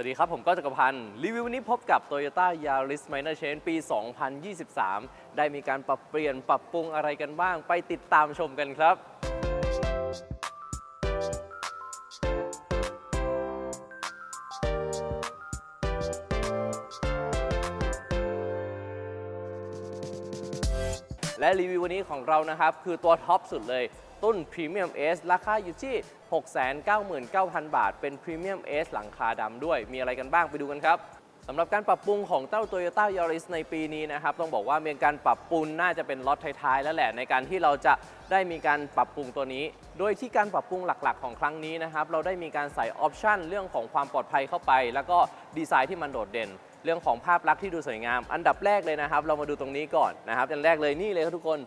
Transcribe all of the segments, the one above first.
วัสดีครับ ผมก็จักรพันธ์รีวิววันนี้พบกับ Toyota Yaris Minor Change ปี 2023 ได้มีการปรับเปลี่ยนปรับปรุงอะไรกันบ้าง ไปติดตามชมกันครับ และรีวิววันนี้ของเรานะครับ คือตัวท็อปสุดเลย ตุ้น Premium S ราคาอยู่ที่ 699,000 บาท เป็น Premium S หลังคาดำด้วย มีอะไรกันบ้างไปดูกันครับสำหรับการปรับปรุงของเจ้า Toyota Yaris ในปีนี้นะครับ ต้องบอกว่ามีการปรับปรุงน่าจะเป็นล็อตท้ายๆ แล้วแหละในการที่เราจะได้มีการปรับปรุงตัวนี้ โดยที่การปรับปรุงหลักๆ ของครั้งนี้นะครับ เราได้มีการใส่ออปชันเรื่องของความปลอดภัยเข้าไป แล้วก็ดีไซน์ที่มันโดดเด่น เรื่องของภาพลักษณ์ที่ดูสวยงาม อันดับแรกเลยนะครับ เรามาดูตรงนี้ก่อนนะครับอันแรกเลยนี่เลยครับทุกคน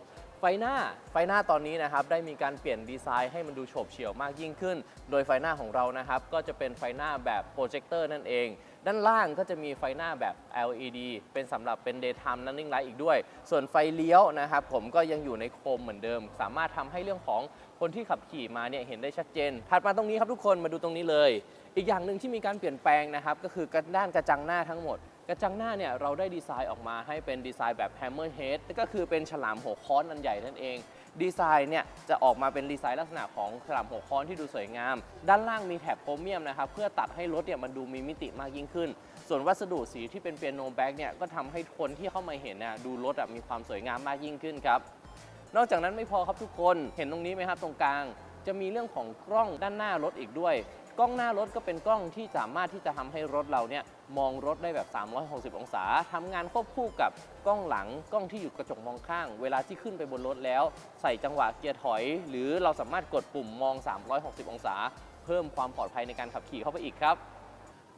ไฟหน้าไฟหน้าตอนนี้นะครับได้มีการเปลี่ยนดีไซน์ให้มันดูโฉบเฉี่ยวมากยิ่งขึ้น โดยไฟหน้าของเรานะครับก็จะเป็นไฟหน้าแบบโปรเจคเตอร์นั่นเอง ด้านล่างก็จะมีไฟหน้าแบบ LED เป็นสำหรับเป็น daytime running light อีกด้วย ส่วนไฟเลี้ยวนะครับผมก็ยังอยู่ในโคมเหมือนเดิม สามารถทำให้เรื่องของคนที่ขับขี่มาเนี่ยเห็นได้ชัดเจน ถัดมาตรงนี้ครับทุกคนมาดูตรงนี้เลย อีกอย่างหนึ่งที่มีการเปลี่ยนแปลงนะครับก็คือด้านกระจังหน้าทั้งหมด กระจังหน้าเนี่ยเราได้ดีไซน์ออกมาให้เป็นดีไซน์แบบ hammer head ก็คือเป็นฉลามหัวค้อนอันใหญ่นั่นเอง ดีไซน์เนี่ยจะออกมาเป็นดีไซน์ลักษณะของฉลามหัวค้อนที่ดูสวยงาม ด้านล่างมีแถบโครเมียมนะครับเพื่อตัดให้รถเนี่ยมันดูมีมิติมากยิ่งขึ้น ส่วนวัสดุสีที่เป็นเปียโนแบ็กเนี่ยก็ทำให้คนที่เข้ามาเห็นเนี่ยดูรถมีความสวยงามมากยิ่งขึ้นครับนอกจากนั้นไม่พอครับทุกคนเห็นตรงนี้ไหมครับตรงกลาง จะมีเรื่องของกล้องด้านหน้ารถอีกด้วย กล้องหน้ารถก็เป็นกล้องที่สามารถที่จะทำให้รถเราเนี่ยมองรถได้แบบ 360 องศาทำงานควบคู่กับกล้องหลังกล้องที่อยู่กระจกมองข้าง เวลาที่ขึ้นไปบนรถแล้ว ใส่จังหวะเกียร์ถอย หรือเราสามารถกดปุ่มมอง 360 องศา เพิ่มความปลอดภัยในการขับขี่เข้าไปอีกครับ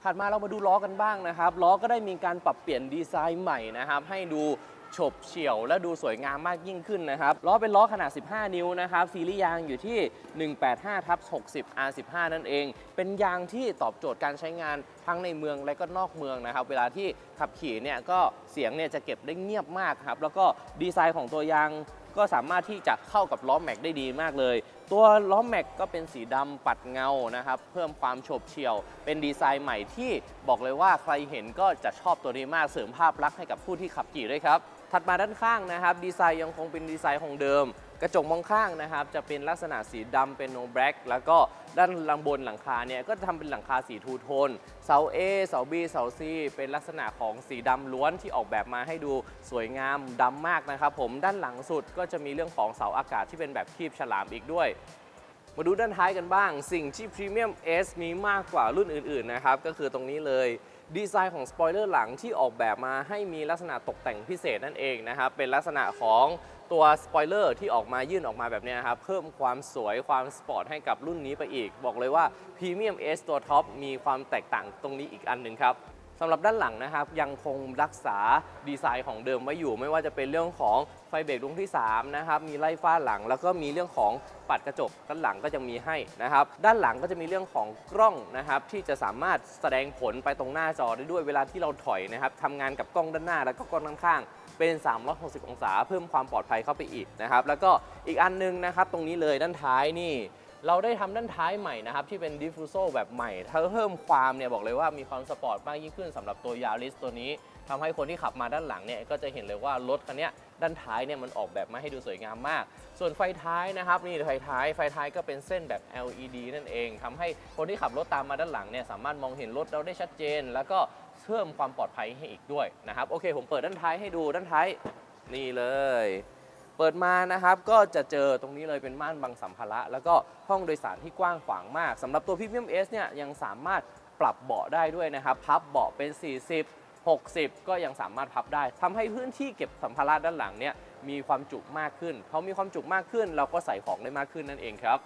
ถัดมาเรามาดูล้อกันบ้างนะครับ ล้อก็ได้มีการปรับเปลี่ยนดีไซน์ใหม่นะครับ ให้ดู ฉบเฉี่ยวและดูสวยงามมากยิ่งขึ้นนะครับล้อเป็นล้อขนาด 15 นิ้วนะครับซีรีส์ยางอยู่ที่ 185ทับ60 R15 นั่นเอง เป็นยางที่ตอบโจทย์การใช้งานทั้งในเมืองและก็นอกเมืองนะครับเวลาที่ขับขี่เนี่ยก็เสียงเนี่ยจะเก็บได้เงียบมากครับแล้วก็ดีไซน์ของตัวยางก็สามารถที่จะเข้ากับล้อแม็กได้ดีมากเลย ตัวล้อแม็กก็เป็นสีดำปัดเงานะครับ เพิ่มความโฉบเฉี่ยว เป็นดีไซน์ใหม่ที่บอกเลยว่าใครเห็นก็จะชอบตัวนี้มากเสริมภาพลักษณ์ให้กับผู้ที่ขับขี่ด้วยครับถัดมาด้านข้างนะครับดีไซน์ยังคงเป็นดีไซน์ของเดิม กระจกมองข้างนะครับจะเป็นลักษณะสีดำเป็นโนแบล็กแล้วก็ด้านลังบนหลังคาเนี่ยก็จะทำเป็นหลังคาสีทูโทนเสา A เสา B เสา C เป็นลักษณะของสีดำล้วนที่ออกแบบมาให้ดูสวยงามดำมากนะครับผมด้านหลังสุดก็จะมีเรื่องของเสาอากาศที่เป็นแบบคีบฉลามอีกด้วยมาดูด้านท้ายกันบ้าง สิ่งที่ Premium S มีมากกว่ารุ่นอื่นๆนะครับก็คือตรงนี้เลย ดีไซน์ของสปอยเลอร์หลังที่ออกแบบมาให้มีลักษณะตกแต่งพิเศษนั่นเองนะครับ เป็นลักษณะของตัวสปอยเลอร์ที่ออกมายื่นออกมาแบบนี้ยครับ เพิ่มความสวยความสปอร์ตให้กับรุ่นนี้ไปอีก บอกเลยว่า Premium S ตัวท็อปมีความแตกต่างตรงนี้อีกอันหนึ่งครับ สำหรับด้านหลังนะครับยังคงรักษาดีไซน์ของเดิมไว้อยู่ ไม่ว่าจะเป็นเรื่องของไฟเบรกดวงที่3นะครับมีไล่ฟ้าหลัง แล้วก็มีเรื่องของปัดกระจกด้านหลังก็จะมีให้นะครับด้านหลังก็จะมีเรื่องของกล้องนะครับที่จะสามารถแสดงผลไปตรงหน้าจอได้ด้วยเวลาที่เราถอยนะครับทำงานกับกล้องด้านหน้าแล้วก็กล้องด้านข้างเป็น 360 องศา เพิ่มความปลอดภัยเข้าไปอีกนะครับแล้วก็อีกอันนึงนะครับตรงนี้เลยด้านท้ายนี่ เราได้ทำด้านท้ายใหม่นะครับ ที่เป็นดิฟฟูโซแบบใหม่ ถ้าเพิ่มความเนี่ยบอกเลยว่ามีความสปอร์ตมากยิ่งขึ้นสำหรับตัวยาริสตัวนี้ทำให้คนที่ขับมาด้านหลังเนี่ยก็จะเห็นเลยว่ารถคันนี้ด้านท้ายเนี่ยมันออกแบบมาให้ดูสวยงามมาก ส่วนไฟท้ายนะครับนี่ไฟท้ายไฟท้ายก็เป็นเส้นแบบ LED นั่นเองทำให้คนที่ขับรถตามมาด้านหลังเนี่ยสามารถมองเห็นรถเราได้ชัดเจน แล้วก็เพิ่มความปลอดภัยให้อีกด้วยนะครับโอเค ผมเปิดด้านท้ายให้ดูด้านท้ายนี่เลย เปิดมานะครับก็จะเจอตรงนี้เลยเป็นม่านบังสัมภาระ แล้วก็ห้องโดยสารที่กว้างขวางมากสำหรับตัวพรีเมียมเนี่ยยังสามารถปรับเบาะได้ด้วยนะครับพับเบาะเป็น 40 60 ก็ยังสามารถพับได้ทำให้พื้นที่เก็บสัมภาระด้านหลังเนี่ยมีความจุมากขึ้นพอมีความจุมากขึ้น เราก็ใส่ของได้มากขึ้นนั่นเองครับ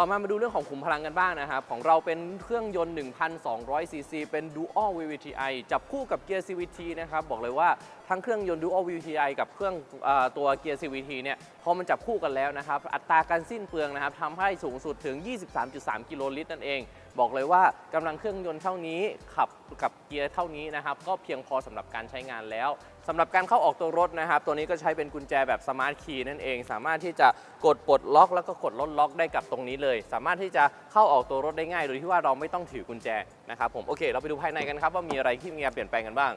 ต่อมามาดูเรื่องของขุมพลังกันบ้างนะครับ ของเราเป็นเครื่องยนต์ 1,200 ซีซี เป็น Dual VVTi จับคู่กับเกียร์ CVT นะครับ บอกเลยว่าทั้งเครื่องยนต์ Dual VVTi กับเครื่องอตัวเกียร์ CVT เนี่ยพอมันจับคู่กันแล้วนะครับ อัตราการสิ้นเปลืองนะครับทำให้สูงสุดถึง 23.3 กิโลลิตรนั่นเอง บอกเลยว่ากำลังเครื่องยนต์เท่านี้ขับกับเกียร์เท่านี้นะครับก็เพียงพอสำหรับการใช้งานแล้ว สำหรับการเข้าออกตัวรถนะครับ ตัวนี้ก็ใช้เป็นกุญแจแบบสมาร์ทคีย์นั่นเอง สามารถที่จะกดปลดล็อกแล้วก็กดลดล็อกได้กับตรงนี้เลย สามารถที่จะเข้าออกตัวรถได้ง่าย โดยที่ว่าเราไม่ต้องถือกุญแจนะครับผมโอเค เราไปดูภายในกันครับว่ามีอะไรที่มีการเปลี่ยนแปลงกันบ้าง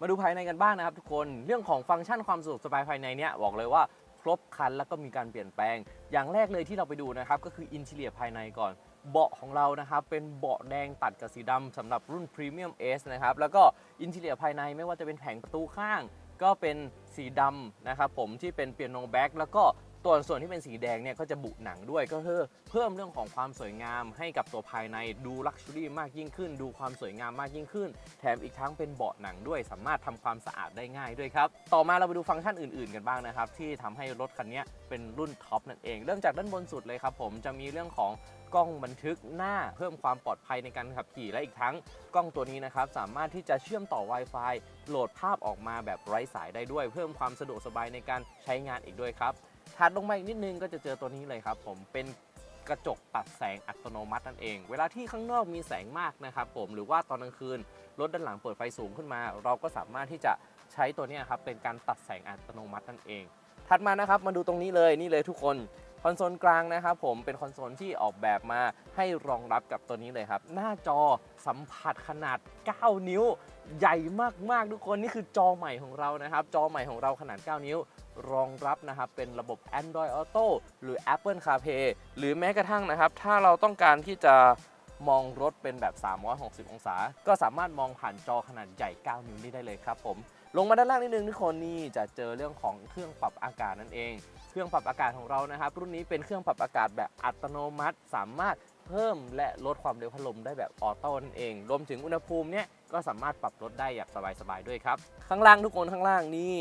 มาดูภายในกันบ้างนะครับทุกคนเรื่องของฟังก์ชันความสะดวกสบายภายในเนี่ยบอกเลยว่าครบครันแล้วก็มีการเปลี่ยนแปลง อย่างแรกเลยที่เราไปดูนะครับก็คืออินเทียภายในก่อน เบาะของเรานะครับ เป็นเบาะแดงตัดกับสีดำสำหรับรุ่น Premium S นะครับ แล้วก็อินเท i รียภายในไม่ว่าจะเป็นแผงประตูข้าง ก็เป็นสีดำนะครับผมที่เป็นเปียโนแบ็กแล้วก็ตัวส่วนที่เป็นสีแดงเนี่ยก็จะบุหนังด้วยก็คือเพิ่มเรื่องของความสวยงามให้กับตัวภายในดูลักชัวรี่มากยิ่งขึ้น ดูความสวยงามมากยิ่งขึ้น แถมอีกทั้งเป็นเบาะหนังด้วย สามารถทำความสะอาดได้ง่ายด้วยครับ ต่อมาเราไปดูฟังก์ชันอื่นๆกันบ้างนะครับ ที่ทำให้รถคันนี้เป็นรุ่นท็อปนั่นเอง เริ่มจากด้านบนสุดเลยครับผมจะมีเรื่องของ กล้องบันทึกหน้าเพิ่มความปลอดภัยในการขับขี่และอีกทั้งกล้องตัวนี้นะครับสามารถที่จะเชื่อมต่อ Wi-Fi โหลดภาพออกมาแบบไร้สายได้ด้วย เพิ่มความสะดวกสบายในการใช้งานอีกด้วยครับถัดลงมาอีกนิดนึงก็จะเจอตัวนี้เลยครับ ผมเป็นกระจกตัดแสงอัตโนมัตินั่นเอง เวลาที่ข้างนอกมีแสงมากนะครับผมหรือว่าตอนกลางคืนรถด้านหลังเปิดไฟสูงขึ้นมา เราก็สามารถที่จะใช้ตัวนี้ครับเป็นการตัดแสงอัตโนมัตินั่นเอง ถัดมานะครับมาดูตรงนี้เลยนี่เลยทุกคนคอนโซลกลางนะครับผมเป็นคอนโซลที่ออกแบบมาให้รองรับกับตัวนี้เลยครับ หน้าจอสัมผัสขนาด 9 นิ้ว ใหญ่มากๆทุกคนนี่คือจอใหม่ของเรานะครับ จอใหม่ของเราขนาด 9 นิ้ว รองรับนะครับเป็นระบบ Android Auto หรือ Apple CarPlay หรือแม้กระทั่งนะครับ ถ้าเราต้องการที่จะมองรถเป็นแบบ 360 องศา ก็สามารถมองผ่านจอขนาดใหญ่ 9 นิ้วนี้ได้เลยครับผม ลงมาด้านล่างนิดนึงทุกคนนี่จะเจอเรื่องของเครื่องปรับอากาศนั่นเอง เครื่องปรับอากาศของเรานะครับ รุ่นนี้เป็นเครื่องปรับอากาศแบบอัตโนมัติ สามารถเพิ่มและลดความเร็วพัดลมได้แบบออโต้นั่นเอง รวมถึงอุณหภูมิเนี่ยก็สามารถปรับลดได้อย่างสบายๆด้วยครับ ข้างล่างทุกคนข้างล่างนี่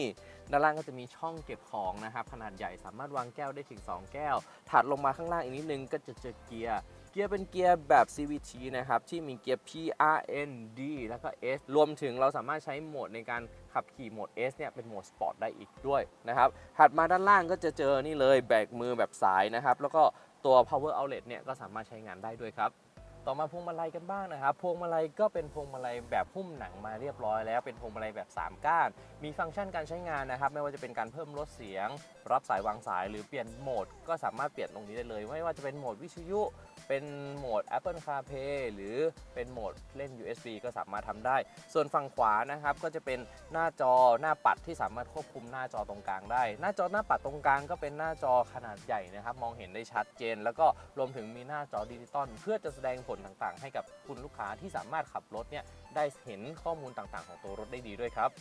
ด้านล่างก็จะมีช่องเก็บของนะครับขนาดใหญ่สามารถวางแก้วได้ถึง 2 แก้ว ถัดลงมาข้างล่างอีกนิดนึงก็จะเจอเกียร์ เกียร์เป็นเกียร์แบบ CVT นะครับ ที่มีเกียร์ P R N D แล้วก็ S รวมถึงเราสามารถใช้โหมดในการขับขี่โหมด S เนี่ยเป็นโหมดสปอร์ตได้อีกด้วยนะครับ ถัดมาด้านล่างก็จะเจอนี่เลยแบกมือแบบสายนะครับ แล้วก็ตัว power outlet เนี่ยก็สามารถใช้งานได้ด้วยครับ ต่อมาพวงมาลัยกันบ้างนะครับพวงมาลัยก็เป็นพวงมาลัยแบบหุ้มหนังมาเรียบร้อยแล้วเป็นพวงมาลัยแบบ 3 ก้าน มีฟังก์ชันการใช้งานนะครับ ไม่ว่าจะเป็นการเพิ่มลดเสียง รับสายวางสาย หรือเปลี่ยนโหมด ก็สามารถเปลี่ยนตรงนี้ได้เลย ไม่ว่าจะเป็นโหมดวิทยุเป็นโหมด Apple CarPlay หรือเป็นโหมดเล่น USB ก็สามารถทำได้ ส่วนฝั่งขวานะครับก็จะเป็นหน้าจอหน้าปัดที่สามารถควบคุมหน้าจอตรงกลางได้ หน้าจอหน้าปัดตรงกลางก็เป็นหน้าจอขนาดใหญ่นะครับมองเห็นได้ชัดเจน แล้วก็รวมถึงมีหน้าจอดิจิตอลเพื่อจะแสดงผลต่างๆ ให้กับคุณลูกค้าที่สามารถขับรถเนี่ยได้เห็นข้อมูลต่างๆ ของตัวรถได้ดีด้วยครับ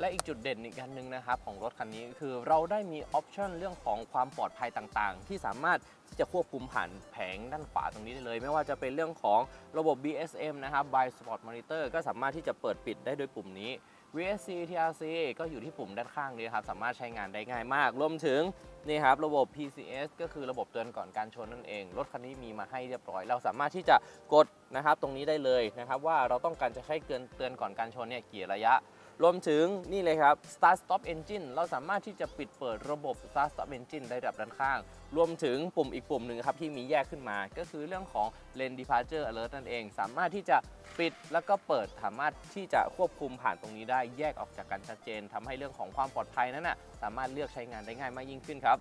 และอีกจุดเด่นอีกอันหนึ่งนะครับของรถคันนี้คือเราได้มีออปชันเรื่องของความปลอดภัยต่างๆ ที่สามารถที่จะควบคุมผ่านแผงด้านขวาตรงนี้ได้เลย ไม่ว่าจะเป็นเรื่องของระบบ BSM นะครับ by Sport Monitor ก็สามารถที่จะเปิดปิดได้ด้วยปุ่มนี้ VSC TRC ก็อยู่ที่ปุ่มด้านข้างนี้ครับ สามารถใช้งานได้ง่ายมาก รวมถึงนี่ครับระบบ PCS ก็คือระบบเตือนก่อนการชนนั่นเอง รถคันนี้มีมาให้เรียบร้อย เราสามารถที่จะกดนะครับตรงนี้ได้เลยนะครับว่าเราต้องการจะให้เตือนเตือนก่อนการชนเนี่ยกี่ระยะ รวมถึงนี่เลยครับ Start Stop Engine เราสามารถที่จะปิดเปิดระบบ Start Stop Engine ได้แบบด้านข้าง รวมถึงปุ่มอีกปุ่มหนึ่งครับที่มีแยกขึ้นมา ก็คือเรื่องของ Lane Departure Alert นั่นเอง สามารถที่จะปิดแล้วก็เปิดสามารถที่จะควบคุมผ่านตรงนี้ได้แยกออกจากกันชัดเจนทำให้เรื่องของความปลอดภัยนั้นนะสามารถเลือกใช้งานได้ง่ายมากยิ่งขึ้นครับ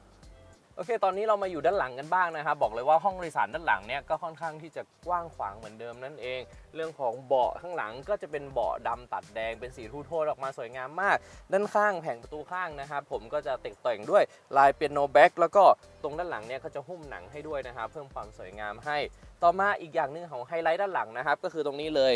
โอเค ตอนนี้เรามาอยู่ด้านหลังกันบ้างนะครับ บอกเลยว่าห้องโดยสารด้านหลังเนี่ยก็ค่อนข้างที่จะกว้างขวางเหมือนเดิมนั่นเอง เรื่องของเบาะข้างหลังก็จะเป็นเบาะดำตัดแดงเป็นสีทูโทนออกมาสวยงามมาก ด้านข้างแผงประตูข้างนะครับ ผมก็จะติดแต่งด้วยลายเปียโนแบ็กแล้วก็ตรงด้านหลังเนี่ยก็จะหุ้มหนังให้ด้วยนะครับเพิ่มความสวยงามให้ ต่อมาอีกอย่างหนึ่งของไฮไลท์ด้านหลังนะครับก็คือตรงนี้เลย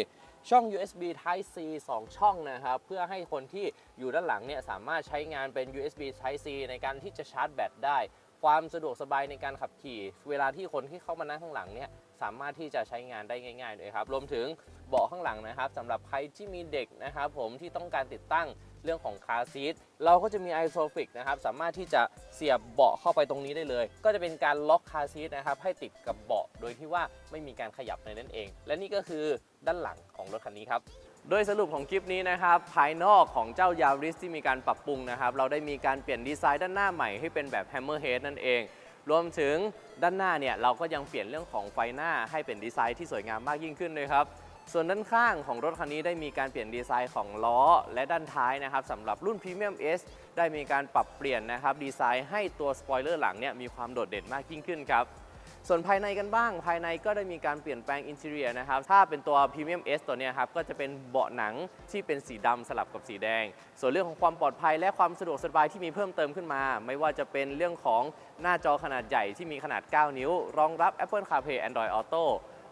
ช่อง USB Type C 2 ช่องนะครับ เพื่อให้คนที่อยู่ด้านหลังเนี่ยสามารถใช้งานเป็น USB Type C ในการที่จะชาร์จแบตได้ ความสะดวกสบายในการขับขี่ เวลาที่คนที่เข้ามานั่งข้างหลังเนี่ยสามารถที่จะใช้งานได้ง่ายๆเลยครับ รวมถึงเบาะข้างหลังนะครับสำหรับใครที่มีเด็กนะครับผมที่ต้องการติดตั้งเรื่องของคาซีทเราก็จะมี i s o f i x นะครับสามารถที่จะเสียบเบาะเข้าไปตรงนี้ได้เลย ก็จะเป็นการล็อกคาซีทนะครับให้ติดกับเบาะโดยที่ว่าไม่มีการขยับในนั่นเอง และนี่ก็คือด้านหลังของรถคันนี้ครับ โดยสรุปของคลิปนี้นะครับ ภายนอกของเจ้ายาริสที่มีการปรับปรุงนะครับ เราได้มีการเปลี่ยนดีไซน์ด้านหน้าใหม่ให้เป็นแบบ Hammerhead นั่นเอง รวมถึงด้านหน้าเนี่ยเราก็ยังเปลี่ยนเรื่องของไฟหน้าให้เป็นดีไซน์ที่สวยงามมากยิ่งขึ้นด้วยครับ ส่วนด้านข้างของรถคันนี้ได้มีการเปลี่ยนดีไซน์ของล้อและด้านท้ายนะครับสำหรับรุ่น Premium S ได้มีการปรับเปลี่ยนนะครับดีไซน์ให้ตัวสปอยเลอร์หลังเนี่ยมีความโดดเด่นมากยิ่งขึ้นครับ ส่วนภายในกันบ้าง ภายในก็ได้มีการเปลี่ยนแปลงอินเท r รียนะครับ ถ้าเป็นตัว Premium S ตัวนี้ครับ ก็จะเป็นเบาะหนังที่เป็นสีดำสลับกับสีแดง ส่วนเรื่องของความปลอดภัยและความสะดวกสบายที่มีเพิ่มเติมขึ้นมา ไม่ว่าจะเป็นเรื่องของหน้าจอขนาดใหญ่ที่มีขนาด 9 นิ้ว รองรับ Apple CarPlay Android Auto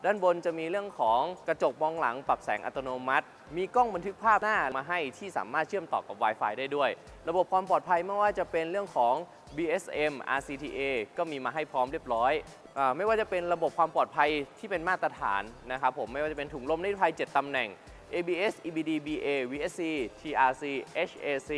ด้านบนจะมีเรื่องของกระจกมองหลังปรับแสงอัตโนมัติ มีกล้องบันทึกภาพหน้ามาให้ที่สามารถเชื่อมต่อกับ Wi-Fi ได้ด้วย ระบบความปลอดภัยไม่ว่าจะเป็นเรื่องของ BSM RCTA ก็มีมาให้พร้อมเรียบร้อยอไม่ว่าจะเป็นระบบความปลอดภัยที่เป็นมาตรฐานนะครับผม ไม่ว่าจะเป็นถุงลมนิรภัย 7 ตำแหน่ง ABS EBD BA VSC TRC HAC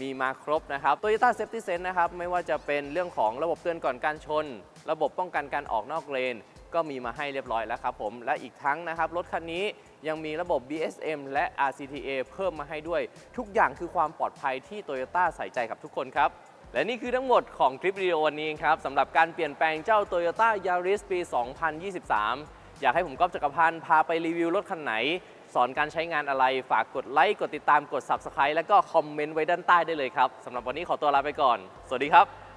มีมาครบนะครับ Toyota Safety Sense นะครับ ไม่ว่าจะเป็นเรื่องของระบบเตือนก่อนการชน ระบบป้องกันการออกนอกเลน ก็มีมาให้เรียบร้อยแล้วครับผมและอีกทั้งนะครับรถคันนี้ยังมีระบบ BSM และ RCTA เพิ่มมาให้ด้วย ทุกอย่างคือความปลอดภัยที่ Toyota ใส่ใจกับทุกคนครับ และนี่คือทั้งหมดของคลิปวิดีโอวันนี้ครับสำหรับการเปลี่ยนแปลงเจ้า Toyota Yaris ปี 2023 อยากให้ผมก๊อฟจักรพันธ์พาไปรีวิวรถคันไหน สอนการใช้งานอะไรฝากกดไลค์กดติดตามกด Subscribe แล้วก็คอมเมนต์ไว้ด้านใต้ได้เลยครับสำหรับวันนี้ขอตัวลาไปก่อน สวัสดีครับ